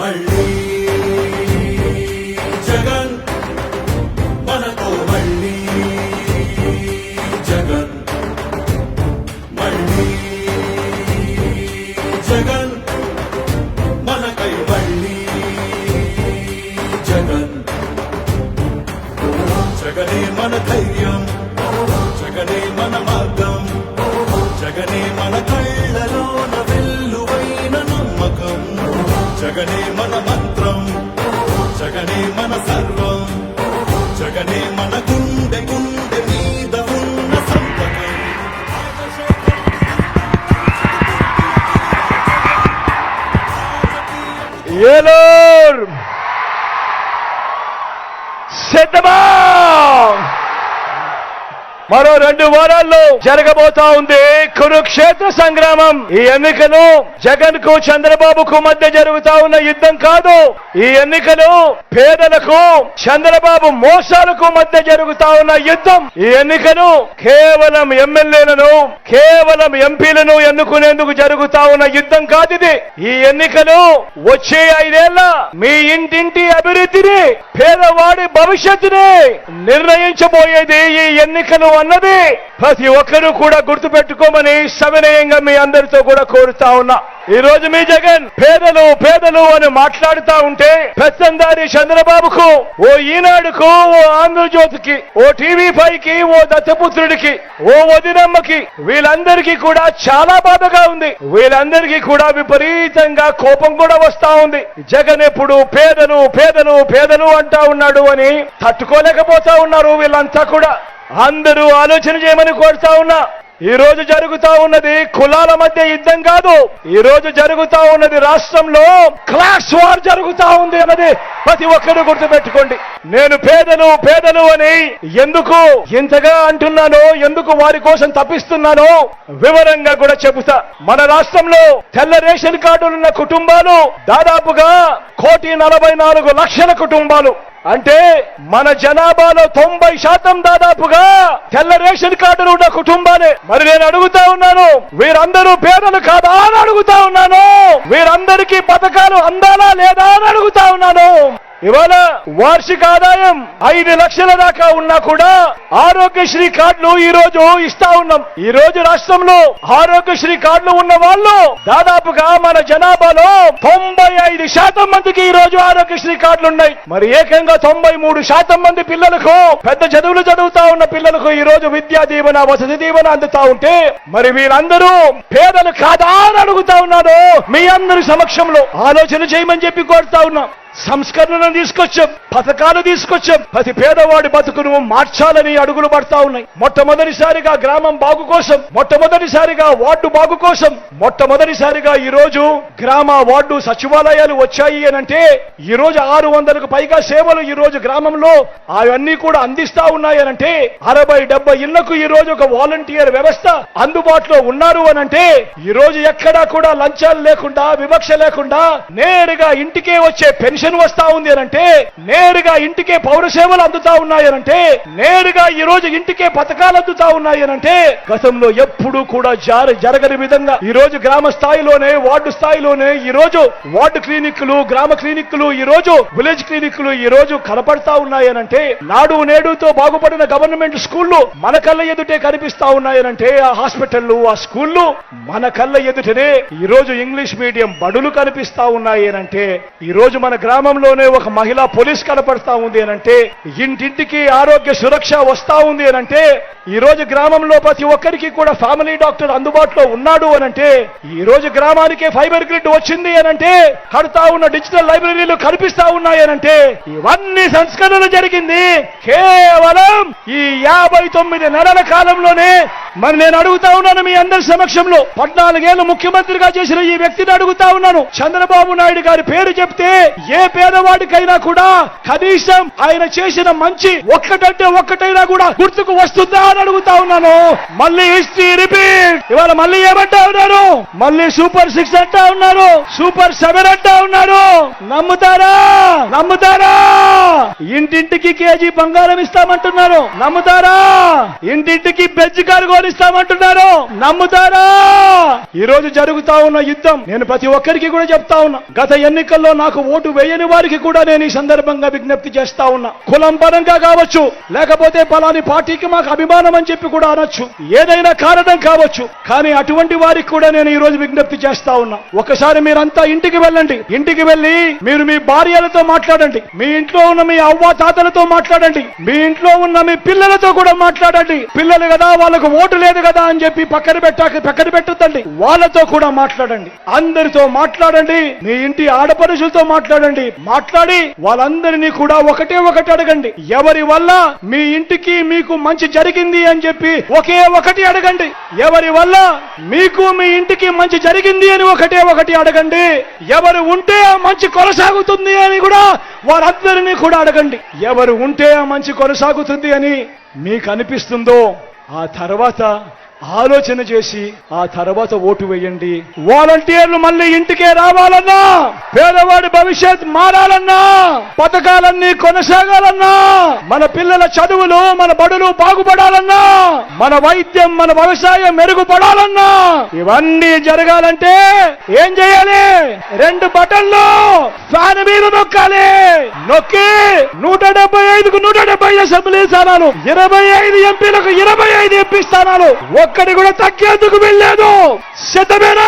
మళ్ళీ మన గుండె గుండె మీద ఉన్న సంతకం ఏలూరు. సిద్ధమా? మరో రెండు వారాల్లో జరగబోతా ఉంది కురుక్షేత్ర సంగ్రామం. ఈ ఎన్నికలు జగన్కు చంద్రబాబుకు మధ్య జరుగుతా ఉన్న యుద్ధం కాదు. ఈ ఎన్నికలు పేదలకు చంద్రబాబు మోసాలకు మధ్య జరుగుతా ఉన్న యుద్ధం. ఈ ఎన్నికలు కేవలం ఎమ్మెల్యేలను కేవలం ఎంపీలను ఎన్నుకునేందుకు జరుగుతా ఉన్న యుద్ధం కాదు ఇది. ఈ ఎన్నికలు వచ్చే ఐదేళ్ళ మీ ఇంటింటి అభివృద్ధిని పేదవాడి భవిష్యత్తుని నిర్ణయించబోయేది ఈ ఎన్నికలు అన్నది ప్రతి ఒక్కరూ కూడా గుర్తుపెట్టుకోమని సవినయంగా మీ అందరితో కూడా కోరుతా ఉన్నా. ఈ రోజు మీ జగన్ పేదలు పేదలు అని మాట్లాడుతా ఉంటే పెత్తందారి చంద్రబాబుకు ఓ ఈనాడుకు ఓ ఆంధ్రజ్యోతికి ఓ టీవీ పైకి ఓ దత్తపుత్రుడికి ఓ వదినమ్మకి వీళ్ళందరికీ కూడా చాలా బాధగా ఉంది. వీళ్ళందరికీ కూడా విపరీతంగా కోపం కూడా వస్తా ఉంది. జగన్ ఎప్పుడు పేదలు పేదలు పేదలు అంటా ఉన్నాడు అని తట్టుకోలేకపోతా ఉన్నారు వీళ్ళంతా కూడా. అందరూ ఆలోచన చేయమని కోరుతా ఉన్నా. ఈ రోజు జరుగుతా ఉన్నది కులాల మధ్య యుద్ధం కాదు. ఈ రోజు జరుగుతా ఉన్నది రాష్ట్రంలో క్లాస్ వార్ జరుగుతా ఉంది అన్నది ప్రతి ఒక్కరూ గుర్తుపెట్టుకోండి. నేను పేదలు పేదలు అని ఎందుకు ఇంతగా అంటున్నానో ఎందుకు వారి కోసం తప్పిస్తున్నానో వివరంగా కూడా చెబుతా. మన రాష్ట్రంలో తెల్ల రేషన్ కార్డులున్న కుటుంబాలు దాదాపుగా కోటి నలభై నాలుగు లక్షల కుటుంబాలు. అంటే మన జనాభాలో తొంభై శాతం దాదాపుగా తెల్ల రేషన్ కార్డులు ఉన్న కుటుంబాలే. మరి నేను అడుగుతా ఉన్నాను వీరందరూ పేదలు కాదా అని అడుగుతా ఉన్నాను. వీరందరికీ పథకాలు అందాలా లేదా అని అడుగుతా ఉన్నాను. ఇవాళ వార్షిక ఆదాయం ఐదు లక్షల దాకా ఉన్నా కూడా ఆరోగ్యశ్రీ కార్డులు ఈ రోజు ఇస్తా ఉన్నాం. ఈ రోజు రాష్ట్రంలో ఆరోగ్యశ్రీ కార్డులు ఉన్న వాళ్ళు దాదాపుగా మన జనాభాలో తొంభై ఐదు శాతం మందికి ఈ రోజు ఆరోగ్యశ్రీ కార్డులు ఉన్నాయి. మరి ఏకంగా తొంభై మూడు శాతం మంది పిల్లలకు పెద్ద చదువులు చదువుతా ఉన్న పిల్లలకు ఈ రోజు విద్యా దీవెన వసతి దీవెన అందుతా ఉంటే మరి వీరందరూ పేదలు కాదా అని అడుగుతా ఉన్నారు. మీ అందరి సమక్షంలో ఆలోచన చేయమని చెప్పి కోరుతా ఉన్నాం. సంస్కరణను తీసుకొచ్చాం పథకాలు తీసుకొచ్చాం. ప్రతి పేదవాడి బతుకును మార్చాలని అడుగులు పడతా ఉన్నాయి. మొట్టమొదటిసారిగా గ్రామం బాగు కోసం మొట్టమొదటిసారిగా వార్డు బాగు కోసం మొట్టమొదటిసారిగా ఈ రోజు గ్రామ వార్డు సచివాలయాలు వచ్చాయి అని అంటే ఈ రోజు ఆరు వందలకు పైగా సేవలు ఈ రోజు గ్రామంలో అవన్నీ కూడా అందిస్తా ఉన్నాయి అని అంటే అరవై డెబ్బై ఇళ్ళకు ఈ రోజు ఒక వాలంటీర్ వ్యవస్థ అందుబాటులో ఉన్నారు అని అంటే ఈ రోజు ఎక్కడా కూడా లంచాలు లేకుండా వివక్ష లేకుండా నేరుగా ఇంటికే వచ్చే పెన్షన్ వస్తా ఉంది అంటే నేరుగా ఇంటికే పౌర సేవలు అందుతా ఉన్నాయనంటే నేరుగా ఈ రోజు ఇంటికే పథకాలు అందుతా ఉన్నాయి గతంలో ఎప్పుడూ కూడా జారి జరగని విధంగా ఈ రోజు గ్రామ స్థాయిలోనే వార్డు స్థాయిలోనే ఈ రోజు వార్డు క్లినిక్లు గ్రామ క్లినిక్లు ఈ రోజు విలేజ్ క్లినిక్లు ఈ రోజు కనపడతా ఉన్నాయనంటే నాడు నేడుతో బాగుపడిన గవర్నమెంట్ స్కూళ్ళు మన కళ్ళ ఎదుటే కనిపిస్తా ఉన్నాయనంటే ఆ హాస్పిటల్లు ఆ స్కూళ్ళు మన కళ్ళ ఎదుటనే ఈ రోజు ఇంగ్లీష్ మీడియం బడులు కనిపిస్తా ఉన్నాయనంటే ఈ రోజు మన గ్రామంలోనే ఒక మహిళ పోలీస్ కనపడతా ఉంది అనంటే ఇంటింటికి ఆరోగ్య సురక్ష వస్తా ఉంది అనంటే ఈ రోజు గ్రామంలో ప్రతి ఒక్కరికి కూడా ఫ్యామిలీ డాక్టర్ అందుబాటులో ఉన్నాడు అనంటే ఈ రోజు గ్రామానికే ఫైబర్ గ్రిడ్ వచ్చింది అనంటే కడతా ఉన్న డిజిటల్ లైబ్రరీలు కనిపిస్తా ఉన్నాయనంటే ఇవన్నీ సంస్కరణలు జరిగింది. కేవలం ఈ యాభై తొమ్మిది నెలల కాలంలోనే మరి నేను అడుగుతా ఉన్నాను మీ అందరి సమక్షంలో. పద్నాలుగేళ్ళు ముఖ్యమంత్రిగా చేసిన ఈ వ్యక్తిని అడుగుతా ఉన్నాను. చంద్రబాబు నాయుడు గారి పేరు చెప్తే ఏ పేదవాడికైనా కూడా కనీసం ఆయన చేసిన మంచి ఒక్కటంటే ఒక్కటైనా కూడా గుర్తుకు వస్తుందా అని అడుగుతా ఉన్నాను. మళ్ళీ హిస్టరీ రిపీట్ ఇవాళ మళ్ళీ ఏమంటా ఉన్నారు మళ్ళీ సూపర్ సిక్స్ అంటా ఉన్నారు సూపర్ సెవెన్ అంటా ఉన్నారు నమ్ముతారా? నమ్ముతారా? ఇంటింటికి కేజీ బంగారం ఇస్తామంటున్నారు. నమ్ముతారా? ఇంటింటికి బెజ్ కారు పరిపాలిస్తామంటున్నారు నమ్ముతారా? ఈ రోజు జరుగుతా ఉన్న యుద్ధం నేను ప్రతి ఒక్కరికి కూడా చెప్తా ఉన్నా. గత ఎన్నికల్లో నాకు ఓటు వేయని వారికి కూడా నేను ఈ సందర్భంగా విజ్ఞప్తి చేస్తా ఉన్నా. కులం పరంగా కావచ్చు లేకపోతే పలాని పార్టీకి మాకు అభిమానం అని చెప్పి కూడా అనొచ్చు. ఏదైనా కారణం కావచ్చు. కానీ అటువంటి వారికి కూడా నేను ఈ రోజు విజ్ఞప్తి చేస్తా ఉన్నా. ఒకసారి మీరంతా ఇంటికి వెళ్ళండి. ఇంటికి వెళ్ళి మీరు మీ భార్యలతో మాట్లాడండి. మీ ఇంట్లో ఉన్న మీ అవ్వ తాతలతో మాట్లాడండి. మీ ఇంట్లో ఉన్న మీ పిల్లలతో కూడా మాట్లాడండి. పిల్లలు కదా వాళ్ళకు ఓటు లేదు కదా అని చెప్పి పక్కన పెట్టాక పక్కన పెట్టద్దండి. వాళ్ళతో కూడా మాట్లాడండి. అందరితో మాట్లాడండి. మీ ఇంటి ఆడపడుషులతో మాట్లాడండి. మాట్లాడి వాళ్ళందరినీ కూడా ఒకటే ఒకటి అడగండి. ఎవరి వల్ల మీ ఇంటికి మీకు మంచి జరిగింది అని చెప్పి ఒకే ఒకటి అడగండి. ఎవరి వల్ల మీకు మీ ఇంటికి మంచి జరిగింది అని ఒకటే ఒకటి అడగండి. ఎవరు ఉంటే ఆ మంచి కొనసాగుతుంది అని కూడా వారందరినీ కూడా అడగండి. ఎవరు ఉంటే ఆ మంచి కొనసాగుతుంది అని మీకు అనిపిస్తుందో ఆ తర్వాత ఆలోచన చేసి ఆ తర్వాత ఓటు వేయండి. వాలంటీర్లు మళ్ళీ ఇంటికే రావాలన్నా పేదవాడి భవిష్యత్ మారాలన్నా పథకాలన్నీ కొనసాగాలన్నా మన పిల్లల చదువులు మన బడులు బాగుపడాలన్నా మన వైద్యం మన వ్యవసాయం మెరుగుపడాలన్నా ఇవన్నీ జరగాలంటే ఏం చేయాలి? రెండు బటన్లు ఫ్యాన్ మీద నొక్కాలి. నొక్కి నూట డెబ్బై ఐదుకు నూట డెబ్బై అసెంబ్లీ స్థానాలు ఇరవై ఐదు ఎంపీలకు ఇరవై ఐదు ఎంపీ స్థానాలు ఒక్కడి కూడా తగ్గేందుకు వెళ్ళలేదు సిద్ధమేనా